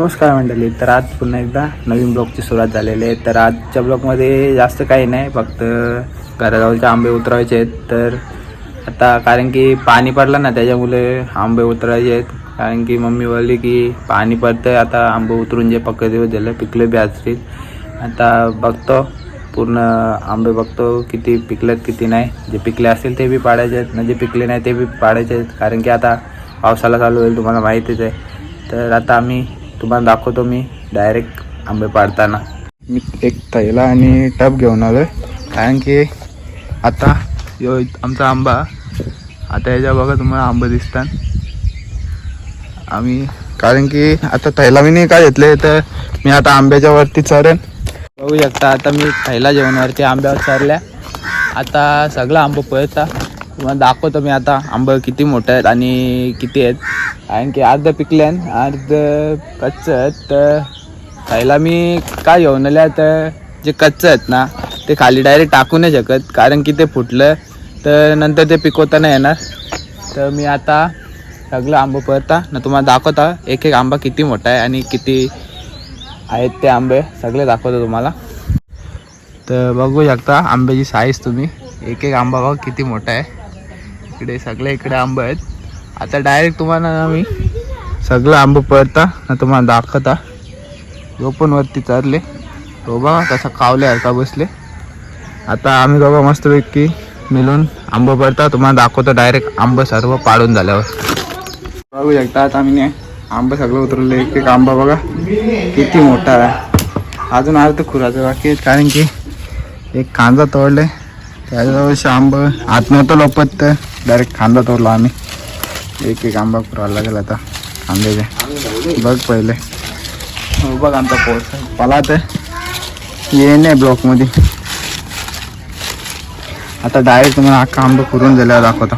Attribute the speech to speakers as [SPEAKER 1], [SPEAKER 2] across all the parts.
[SPEAKER 1] नमस्कार मंडळी तर आज पुन्हा एकदा नवीन ब्लॉगची सुरुवात झालेली आहे. तर आजच्या ब्लॉगमध्ये जास्त काही नाही फक्त घराजवळचे आंबे उतरवायचे आहेत. तर आता कारण की पाणी पडलं ना त्याच्यामुळे आंबे उतरायचे आहेत. कारण की मम्मी बोलली की पाणी पडतंय आता आंबे उतरून जे पक्के दिवस झाले पिकले बी असतील आता बघतो पूर्ण आंबे बघतो किती पिकलेत किती नाही. जे पिकले असतील ते बी पाडायचे आहेत म्हणजे पिकले नाही ते बी पाडायचे आहेत. कारण की आता पावसाला चालू होईल तुम्हाला माहितीच आहे. तर आता आम्ही तुम्हाला दाखवतो मी डायरेक्ट आंबे पाडताना. मी एक थैला आणि टब घेऊन आलो कारण की आता यो आमचा आंबा आता याच्या बघा तुम्हाला आंबे दिसतात. आम्ही कारण की आता थैला मी नाही काय घेतले तर मी आता आंब्याच्या वरती चरेन. बघू शकता आता मी थैला जेवणावरती आंब्यावर चरल्या. आता सगळं आंबं पळता. तुम्हाला दाखवतो मी आता आंबं किती मोठे आहेत आणि किती आहेत. कारण की अर्ध पिकल्यान अर्ध कच्चं तर थैला मी काय घेऊन आल्या तर जे कच्चं आहेत ना ते खाली डायरेक्ट टाकू नाही शकत कारण की ते फुटलं तर नंतर ते पिकवताना येणार. तर मी आता सगळं आंबं पळता ना तुम्हाला दाखवता एक एक आंबा किती मोठा आहे आणि किती आहेत ते आंबे सगळे दाखवतो तुम्हाला. तर बघू शकता आंब्याची साईज तुम्ही. एक एक आंबा बघा किती मोठा आहे. इकडे सगळे इकडे आंबे आहेत. आता डायरेक्ट तुम्हाला ना मी सगळं आंब पळता ना तुम्हाला दाखवता. तो पण वरती चरले तो बघा कसा कावल्यासारखा बसले. आता आम्ही बघा मस्तपैकी मिळून आंब पडता तुम्हाला दाखवतो डायरेक्ट आंबं सर्व पाडून झाल्यावर. बघू शकता आता आम्ही आंब सगळं उतरवलं. एक एक आंबा बघा. किती मोठा आहे. अजून अर्ध खुराचं बाकी कारण की एक कांदा तोडले. त्याच्याजवळचे आंब आत नव्हतं लोपत तर डायरेक्ट कांदा तोडला आम्ही. एक एक आंबा खुरायला लागेल आता. आंब्याचे बघ पहिले. हो बघ आमचा पोच पला तर ये नाही ब्लॉकमध्ये आता डायरेक्ट तुम्हाला अख्खा आंबा पुरून झाल्यावर दाखवतो.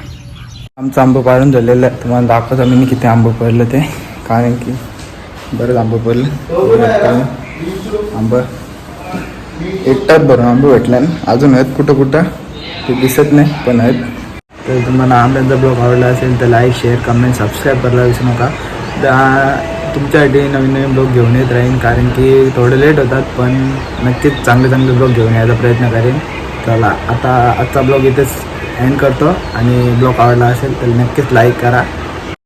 [SPEAKER 1] आमचं आंबं पाडून झालेलं आहे. तुम्हाला दाखवतो मी किती आंबा पडलं ते. कारण की बरंच आंबा पडलं. आंबा. एकटाच भरून आंबा भेटले अजून आहेत कुठं कुठं? ते दिसत नाही पण आहेत. तर तुम्हाला आंब्याचा ब्लॉग आवडला असेल तर लाईक शेअर कमेंट सबस्क्राईब करायला विसरू नका. तर तुमच्यासाठी नवीन नवीन ब्लॉग घेऊन येत राहीन कारण की थोडे लेट होतात पण नक्कीच चांगले चांगले ब्लॉग घेऊन यायचा प्रयत्न करेन. चला आता आजचा ब्लॉग इथेच एंड करतो. आणि ब्लॉग आवडला असेल तर नक्कीच लाईक करा.